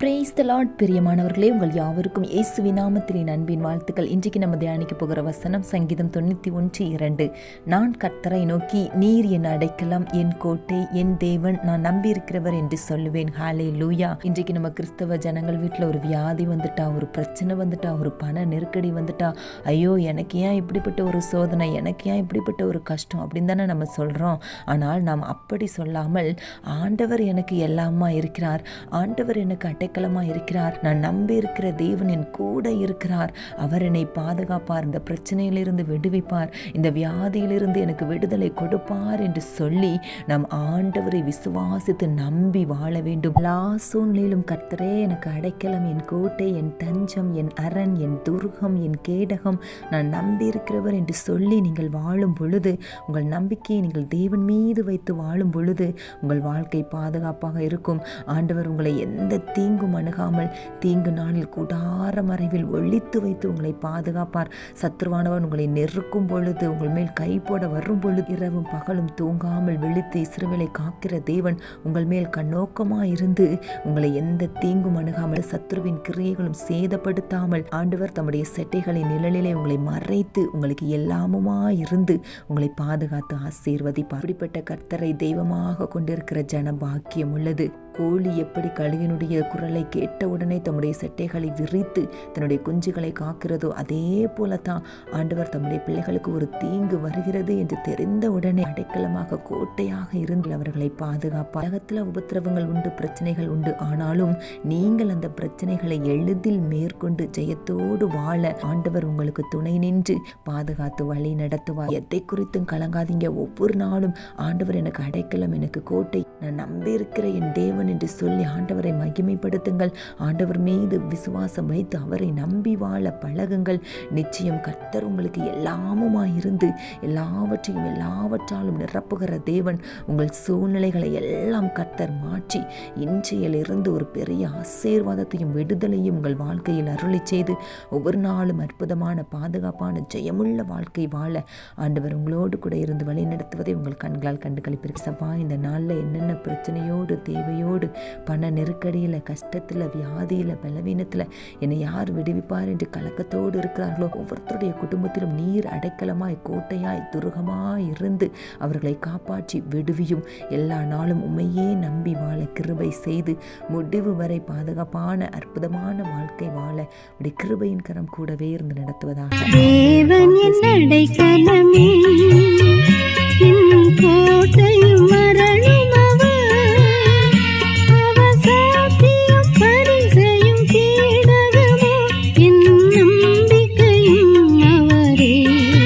Brace த Lord பிரியமானவர்களே உங்கள் யாவருக்கும் இயேசு நாமத்தின் அன்பின் வாழ்த்துக்கள். இன்றைக்கு நம்ம தியானிக்க போகிற வசனம் சங்கீதம் தொண்ணூற்றி ஒன்று இரண்டு. நான் கர்த்தரை நோக்கி நீர் என் அடைக்கலம் என் கோட்டை என் தேவன் நான் நம்பியிருக்கிறவர் என்று சொல்லுவேன். ஹாலே லூயா இன்றைக்கு நம்ம கிறிஸ்தவ ஜனங்கள் வீட்டில் ஒரு வியாதி வந்துட்டா ஒரு பிரச்சனை வந்துட்டா ஒரு பண நெருக்கடி வந்துட்டா ஐயோ எனக்கு ஏன் இப்படிப்பட்ட ஒரு சோதனை எனக்கு ஏன் இப்படிப்பட்ட ஒரு கஷ்டம் அப்படின்னு தானே நம்ம சொல்கிறோம் ஆனால் நாம் அப்படி சொல்லாமல் ஆண்டவர் எனக்கு எல்லாமா இருக்கிறார். ஆண்டவர் எனக்கு அடைக்கலமாக இருக்கிறார். நான் நம்பி இருக்கிற தேவன் என் கூட இருக்கிறார். அவர் என்னை பாதுகாப்பார். இந்த பிரச்சனையிலிருந்து விடுவிப்பார். இந்த வியாதியிலிருந்து எனக்கு விடுதலை கொடுப்பார் என்று சொல்லி நம் ஆண்டவரை விசுவாசித்து நம்பி வாழ வேண்டும். எல்லா சூழ்நிலையிலும் கர்த்தரே எனக்கு அடைக்கலம் என் கோட்டை என் தஞ்சம் என் அரண் என் துர்கம் என் கேடகம். நான் நம்பி இருக்கிறவர் என்று சொல்லி நீங்கள் வாழும் பொழுது உங்கள் நம்பிக்கையை நீங்கள் தேவன் மீது வைத்து வாழும் பொழுது உங்கள் வாழ்க்கை பாதுகாப்பாக இருக்கும். ஆண்டவர் உங்களை எந்த தீங்கும் அணுகாமல் தீங்கு நாளில் கூடார மறைவில் ஒழித்து வைத்து உங்களை பாதுகாப்பார். சத்ருவானவன் உங்களை நெருக்கும் பொழுது உங்கள் மேல் கை போட வரும் பொழுது இரவும் பகலும் தூங்காமல் விழித்து இஸ்ரவேலை காக்கிற தேவன் உங்கள் மேல் கண்ணோக்கமாக இருந்து உங்களை எந்த தீங்கும் அணுகாமல் சத்ருவின் கிரியைகளும் சேதப்படுத்தாமல் ஆண்டவர் தம்முடைய செட்டைகளின் நிழலிலே உங்களை மறைத்து உங்களுக்கு எல்லாமுமா இருந்து உங்களை பாதுகாத்து ஆசீர்வதிப்பார். அப்படிப்பட்ட கர்த்தரை தெய்வமாக கொண்டிருக்கிற ஜன பாக்கியம் உள்ளது. கோழி எப்படி கழுகினுடைய குரலை கேட்டவுடனே தம்முடைய செட்டைகளை விரித்து தன்னுடைய குஞ்சுகளை காக்கிறதோ அதே போல தான் ஆண்டவர் தம்முடைய பிள்ளைகளுக்கு ஒரு தீங்கு வருகிறது என்று தெரிந்த உடனே அடைக்கலமாக கோட்டையாக இருந்து அவர்களை பாதுகாப்பார். உலகத்தில் உபத்திரவங்கள் உண்டு பிரச்சனைகள் உண்டு. ஆனாலும் நீங்கள் அந்த பிரச்சனைகளை எளிதில் மேற்கொண்டு ஜெயத்தோடு வாழ ஆண்டவர் உங்களுக்கு துணை நின்று பாதுகாத்து வழி நடத்துவார். எதை குறித்தும் கலங்காதீங்க. ஒவ்வொரு நாளும் ஆண்டவர் எனக்கு அடைக்கலம் எனக்கு கோட்டை நான் நம்பியிருக்கிற என் தேவன் என்று சொல்லி ஆண்டவரை மகிமைப்படுத்துங்கள். ஆண்டவர் மீது விசுவாசம் வைத்து அவரை நம்பி வாழ பழகுங்கள். நிச்சயம் கர்த்தர் உங்களுக்கு எல்லாமுமாய் இருந்து எல்லாவற்றையும் எல்லாவற்றாலும் நிரப்புகிற தேவன் உங்கள் சூழ்நிலைகளை எல்லாம் கர்த்தர் மாற்றி இன்றையிலிருந்து ஒரு பெரிய ஆசீர்வாதத்தையும் விடுதலையும் உங்கள் வாழ்க்கையில் அருளி செய்து ஒவ்வொரு நாளும் அற்புதமான பாதுகாப்பான ஜெயமுள்ள வாழ்க்கை வாழ ஆண்டவர் உங்களோடு கூட இருந்து வழி நடத்துவதை உங்கள் கண்களால் கண்டு கழிப்பிருக்கு சப்பா இந்த நாளில் என்னென்ன பிரச்சனையோடு தேவையோடு பண நெருக்கடியில் கஷ்டத்தில் வியாதியில் பலவீனத்தில் என்னை யார் விடுவிப்பார் என்று கலக்கத்தோடு இருக்கிறார்களோ? ஒவ்வொருத்தருடைய குடும்பத்திலும் நீர் அடைக்கலமாய் கோட்டையாய் துருகமாய் இருந்து அவர்களை காப்பாற்றி விடுவியும். எல்லா நாளும் உண்மையே நம்பி வாழ கிருபை செய்து முடிவு வரை பாதுகாப்பான அற்புதமான வாழ்க்கை வாழ உடைய கிருபையின் கரம் கூடவே இருந்து நடத்துவதாக. தேவன்